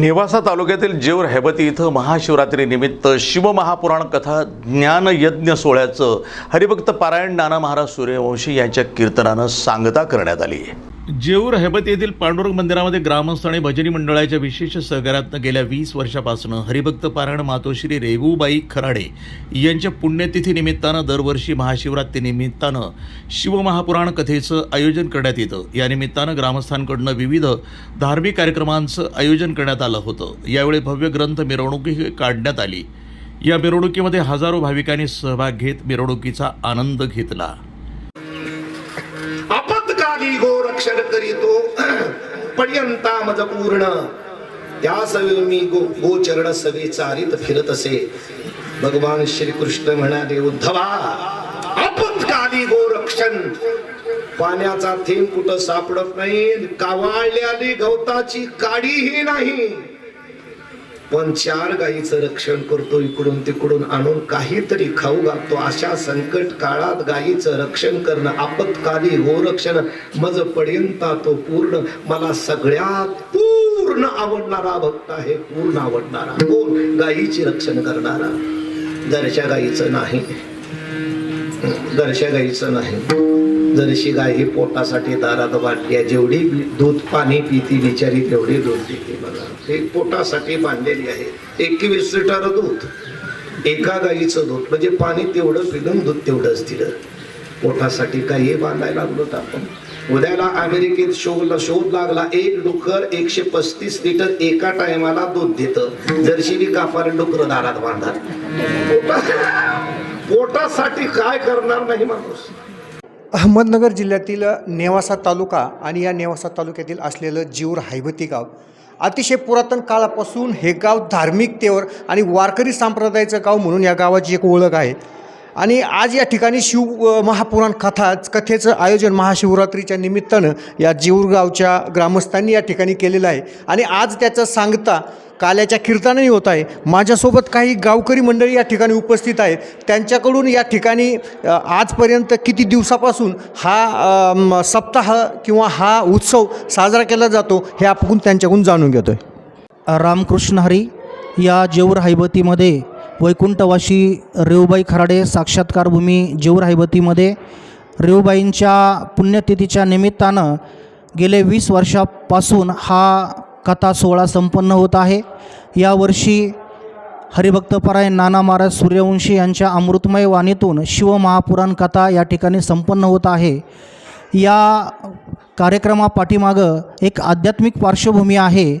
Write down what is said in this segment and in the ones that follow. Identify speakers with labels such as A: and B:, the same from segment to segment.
A: नेवासा तालुक्यातील जेऊर हैबती इथं महाशिवरात्रीनिमित्त शिवमहापुराण कथा ज्ञानयज्ञ सोहळ्याचं हरिभक्त पारायण नाना महाराज सूर्यवंशी यांच्या कीर्तनानं सांगता करण्यात आली आहे. जेऊर हैबत येथील पांडुरंग मंदिरामध्ये ग्रामस्थ आणि भजनी मंडळाच्या विशेष सहकार्यातनं गेल्या वीस वर्षापासून हरिभक्त पारायण मातोश्री रेवूबाई खराडे यांच्या पुण्यतिथीनिमित्तानं दरवर्षी महाशिवरात्रीनिमित्तानं शिवमहापुराण कथेचं आयोजन करण्यात येतं. या निमित्तानं ग्रामस्थांकडनं विविध धार्मिक कार्यक्रमांचं आयोजन करण्यात आलं होतं. यावेळी भव्य ग्रंथ मिरवणुकी काढण्यात आली. या मिरवणुकीमध्ये हजारो भाविकांनी सहभाग घेत मिरवणुकीचा आनंद घेतला.
B: क्षण करीतो पर्यंता मज पूर्ण. त्या सवे मी गो गोचरण सवे चारित फिरत असे भगवान श्रीकृष्ण म्हणाले उद्धवा आपत्काली गो रक्षण पाण्याचा थेंब कुठं सापडत नाही कावाळल्याने गवताची काडीही नाही. पण चार गायीचं रक्षण करतो इकडून तिकडून आणून काहीतरी खाऊ घालतो. अशा संकट काळात गायीचं रक्षण करणं आपत्काली गोरक्षण मज पडेंता तो पूर्ण. मला सगळ्यात पूर्ण आवडणारा भक्त आहे पूर्ण आवडणारा. कोण? गायीची रक्षण करणारा. दर्शा गायीचं नाही. दर्शा गायीचं नाही. जरशी गाय ही पोटासाठी दारात बांधली आहे. जेवढी दूध पाणी पिती बिचारी तेवढी दूध पिते बघा ते पोटासाठी बांधलेली आहे. एकवीस लिटर दूध. एका गाईचं दूध. म्हणजे पाणी तेवढं पिलं दूध तेवढंच दिलं पोटासाठी काही बांधायला लागलो आपण. उद्याला अमेरिकेत शोधला शोध लागला. एक डुकर एकशे पस्तीस लिटर एका टायमाला दूध देतं. जर्शी बी कापार डुकर दारात बांधतात. पोटासाठी काय करणार नाही माणूस?
C: अहमदनगर जिल्ह्यातील नेवासा तालुका आणि या नेवासा तालुक्यातील असलेलं जीवर हायबती गाव अतिशय पुरातन काळापासून हे गाव धार्मिकतेवर आणि वारकरी संप्रदायाचं गाव म्हणून या गावाची एक ओळख आहे. आणि आज या ठिकाणी शिव महापुराण कथा कथेचं आयोजन महाशिवरात्रीच्या निमित्तानं या जीवरगावच्या ग्रामस्थांनी या ठिकाणी केलेलं आहे. आणि आज त्याचं सांगता काल्याच्या कीर्तनही होत आहे. माझ्यासोबत काही गावकरी मंडळी या ठिकाणी उपस्थित आहेत. त्यांच्याकडून या ठिकाणी आजपर्यंत किती दिवसापासून हा सप्ताह किंवा हा उत्सव साजरा केला जातो हे आपण त्यांच्याकडून जाणून घेतो आहे
D: रामकृष्ण हरी या जेऊर हायबतीमध्ये वैकुंठवाशी रेवबाई खराडे साक्षात्कार भूमी जेऊर हायबतीमध्ये. रेवबाईंच्या पुण्यतिथीच्या निमित्तानं गेले वीस वर्षापासून हा कथा सोहळा संपन्न होत आहे. यावर्षी हरिभक्तपरायण नाना महाराज सूर्यवंशी यांच्या अमृतमय वाणीतून शिवमहापुराण कथा या ठिकाणी संपन्न होत आहे. या कार्यक्रमापाठीमागं एक आध्यात्मिक पार्श्वभूमी आहे.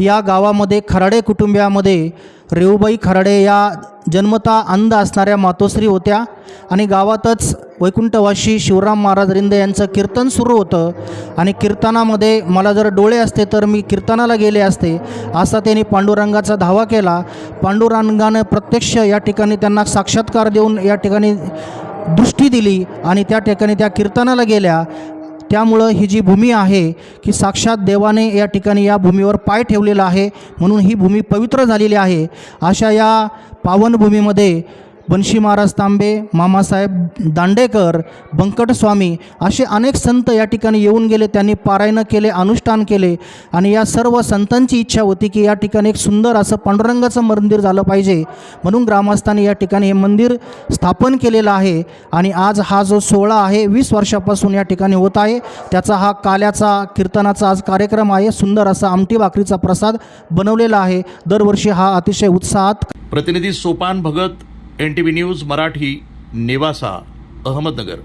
D: या गावामध्ये खराडे कुटुंबियामध्ये रेऊबाई खराडे या जन्मता अंध असणाऱ्या मातोश्री होत्या आणि गावातच वैकुंठवासी शिवराम महाराज रिंदे यांचं कीर्तन सुरू होतं. आणि कीर्तनामध्ये मला जर डोळे असते तर मी कीर्तनाला गेले असते असा त्यांनी पांडुरंगाचा धावा केला. पांडुरंगानं प्रत्यक्ष या ठिकाणी त्यांना साक्षात्कार देऊन या ठिकाणी दृष्टी दिली आणि त्या ठिकाणी त्या कीर्तनाला गेल्या. त्यामुळं ही जी भूमी आहे की साक्षात देवाने या ठिकाणी या भूमीवर पाय ठेवलेला आहे म्हणून ही भूमी पवित्र झालेली आहे. अशा या पावनभूमीमध्ये बनशी महाराज तांबे मामासाहेब दांडेकर बंकटस्वामी असे अनेक संत या ठिकाणी येऊन गेले. त्यांनी पारायणं केले अनुष्ठान केले आणि या सर्व संतांची इच्छा होती की या ठिकाणी एक सुंदर असं पांडुरंगाचं मंदिर झालं पाहिजे. म्हणून ग्रामस्थांनी या ठिकाणी हे मंदिर स्थापन केलेलं आहे आणि आज हा जो सोहळा आहे वीस वर्षापासून या ठिकाणी होत आहे. त्याचा हा काल्याचा कीर्तनाचा आज कार्यक्रम आहे. सुंदर असा आमटी भाकरीचा प्रसाद बनवलेला आहे. दरवर्षी हा अतिशय उत्साहात
A: प्रतिनिधी Sopan Bhagat N T V news Marathi Newasa Ahmednagar.